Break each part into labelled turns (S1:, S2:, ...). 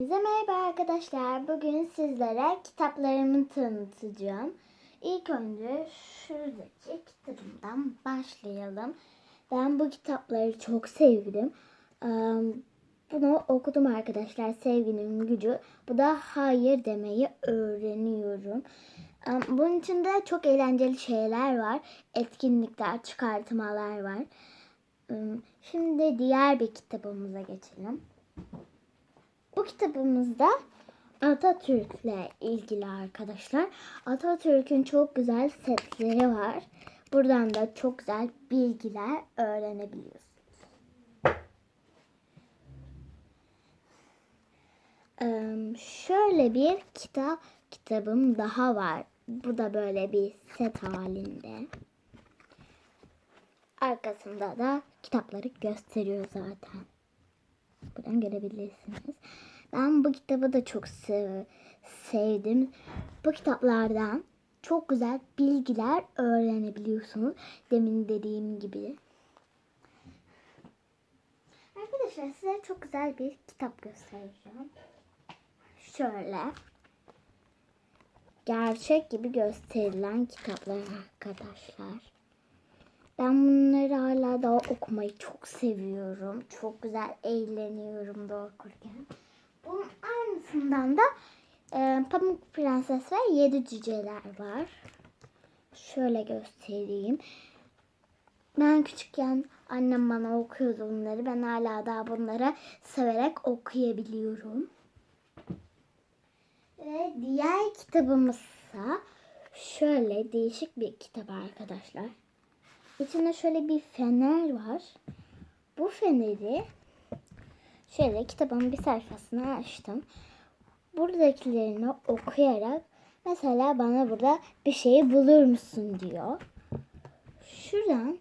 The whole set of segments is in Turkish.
S1: Bize merhaba arkadaşlar. Bugün sizlere kitaplarımı tanıtacağım. İlk önce şuradaki kitabımdan başlayalım. Ben bu kitapları çok sevdim. Bunu okudum arkadaşlar. Sevginin gücü. Bu da hayır demeyi öğreniyorum. Bunun içinde çok eğlenceli şeyler var. Etkinlikler, çıkartmalar var. Şimdi diğer bir kitabımıza geçelim. Bu kitabımızda Atatürk'le ilgili arkadaşlar. Atatürk'ün çok güzel setleri var. Buradan da çok güzel bilgiler öğrenebiliyorsunuz. Ee, şöyle bir kitap kitabım daha var. Bu da böyle bir set halinde. Arkasında da kitapları gösteriyor zaten. Buradan görebilirsiniz. Ben bu kitabı da çok sev- sevdim. Bu kitaplardan çok güzel bilgiler öğrenebiliyorsunuz. Demin dediğim gibi. Arkadaşlar size çok güzel bir kitap göstereceğim. Şöyle. Gerçek gibi gösterilen kitaplar arkadaşlar. Ben bunları hala daha okumayı çok seviyorum. Çok güzel eğleniyorum da okurken. Bunun aynısından da e, Pamuk Prenses ve Yedi Cüceler var. Şöyle göstereyim. Ben küçükken annem bana okuyordu bunları. Ben hala daha bunları severek okuyabiliyorum. Ve diğer kitabımızsa şöyle değişik bir kitap arkadaşlar. İçinde şöyle bir fener var. Bu feneri şöyle kitabın bir sayfasını açtım. Buradakilerini okuyarak mesela bana burada bir şeyi bulur musun diyor. Şuradan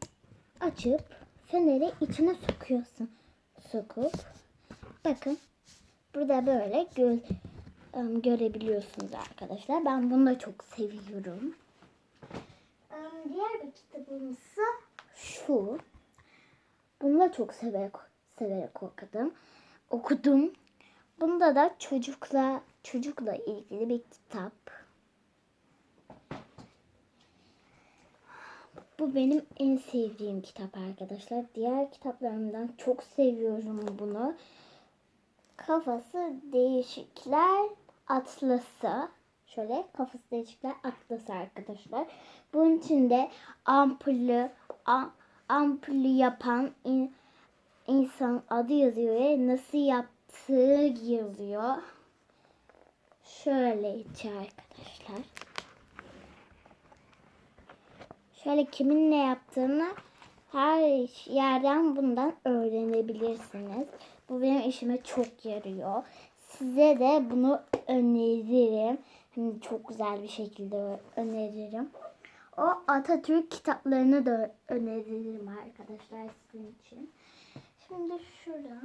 S1: açıp feneri içine sokuyorsun. Sokup bakın burada böyle gö ım, görebiliyorsunuz arkadaşlar. Ben bunu da çok seviyorum. Diğer bir kitabımızsa şu. Bunu da çok severek, severek okudum. Okudum. Bunda da çocukla çocukla ilgili bir kitap. Bu benim en sevdiğim kitap arkadaşlar. Diğer kitaplarımdan çok seviyorum bunu. Kafası değişikler atlası. Şöyle kafası değişikler atlası arkadaşlar. Bunun içinde ampulü a- ampulü yapan in- insan adı yazıyor ve nasıl yaptığı yazıyor. Şöyle içi arkadaşlar. Şöyle kimin ne yaptığını her yerden bundan öğrenebilirsiniz. Bu benim işime çok yarıyor. Size de bunu öneririm. Hani çok güzel bir şekilde öneririm. O Atatürk kitaplarını da öneririm arkadaşlar sizin için. Şimdi şurada.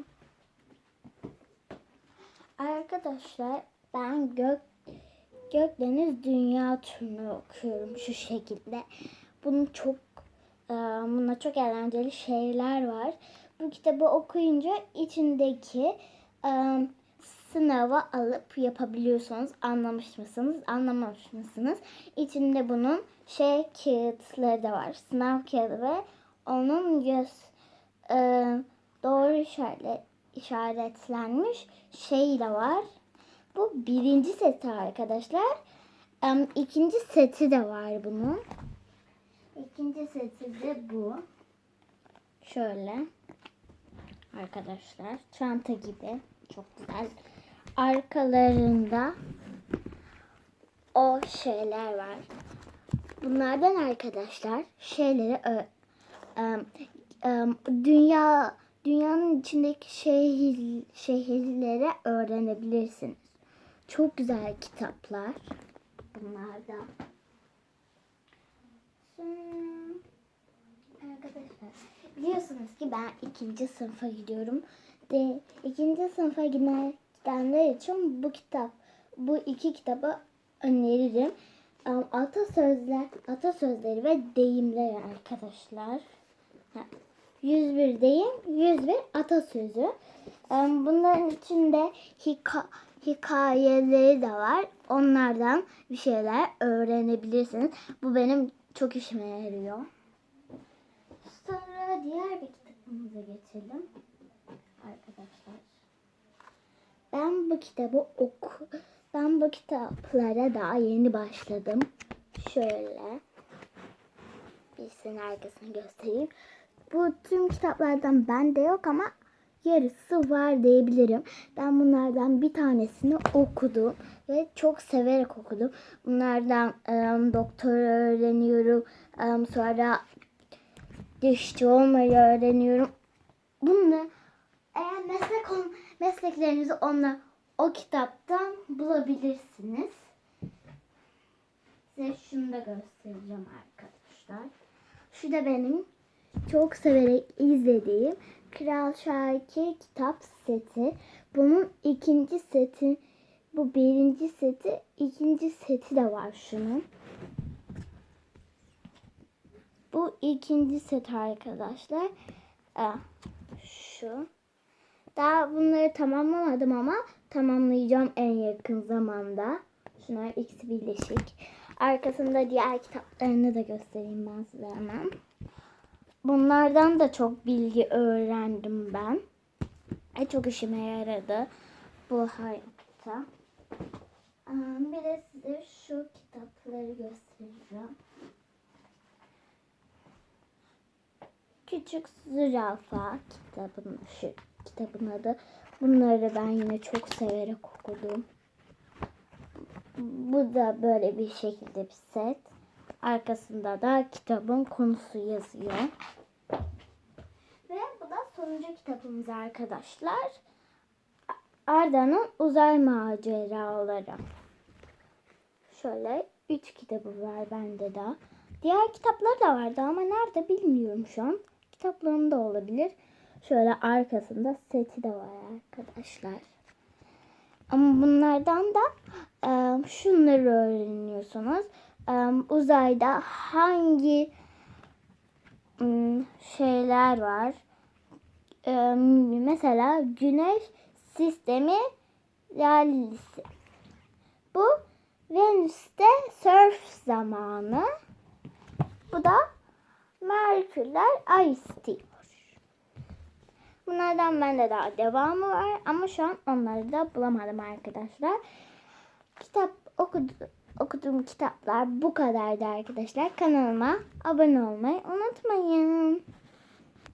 S1: Arkadaşlar ben gök Gökdeniz Dünya turunu okuyorum şu şekilde. Bunun çok e, bunda çok eğlenceli şeyler var. Bu kitabı okuyunca içindeki e, sınavı alıp yapabiliyorsunuz. Anlamış mısınız? Anlamamış mısınız? İçinde bunun şey kağıtları da var. Sınav kağıdı ve onun göz e, doğru işaret, işaretlenmiş şey de var. Bu birinci seti arkadaşlar. Em, ikinci seti de var bunun. İkinci seti de bu. Şöyle. Arkadaşlar çanta gibi. Çok güzel. Arkalarında o şeyler var. Bunlardan arkadaşlar şeyleri em, em, dünya dünyanın içindeki şehir şehirlere öğrenebilirsiniz. Çok güzel kitaplar bunlardan. Sonra arkadaşlar biliyorsunuz ki ben ikinci sınıfa gidiyorum. De, ikinci sınıfa giden, gidenler için bu kitap, bu iki kitabı öneririm. Atasözler, atasözleri ve deyimler arkadaşlar. Ha, 101 deyim, 101 atasözü. Bunların içinde hika hikayeleri de var. Onlardan bir şeyler öğrenebilirsiniz. Bu benim çok işime yarıyor. Sonra diğer bir kitabımıza geçelim. Arkadaşlar. Ben bu kitabı oku ben bu kitaplara daha yeni başladım. Şöyle birisinin arkasını göstereyim. Bu tüm kitaplardan bende yok ama yarısı var diyebilirim. Ben bunlardan bir tanesini okudum ve çok severek okudum. Bunlardan em, doktor öğreniyorum. em, sonra dişçi olmayı öğreniyorum. Bunu eğer meslek mesleklerinizi onunla o kitaptan bulabilirsiniz. Size şunu da göstereceğim arkadaşlar. Şu da benim çok severek izlediğim Kral Şakir kitap seti. Bunun ikinci seti, bu birinci seti, ikinci seti de var şunun. Bu ikinci set arkadaşlar. Aa, şu. Daha bunları tamamlamadım ama tamamlayacağım en yakın zamanda. Şunlar ikisi birleşik. Arkasında diğer kitaplarını da göstereyim ben size hemen. Bunlardan da çok bilgi öğrendim ben. E, çok işime yaradı bu hayatta. Bir de size şu kitapları göstereceğim. Küçük Zürafa kitabın şu kitabın adı. Bunları ben yine çok severek okudum. Bu da böyle bir şekilde bir set. Arkasında da kitabın konusu yazıyor. Ve bu da sonuncu kitabımız arkadaşlar. Arda'nın uzay maceraları. Şöyle üç kitabı var bende de. Diğer kitaplar da vardı ama nerede bilmiyorum şu an. Kitaplarında olabilir. Şöyle arkasında seti de var arkadaşlar. Ama bunlardan da e, şunları öğreniyorsunuz. Uzayda hangi şeyler var? Mesela Güneş sistemi realisi. Bu Venüs'te surf zamanı. Bu da Merkürler ice diyor. Bunlardan bende daha devamı var ama şu an onları da bulamadım arkadaşlar. Kitap okudu, okuduğum kitaplar bu kadardı arkadaşlar. Kanalıma abone olmayı unutmayın.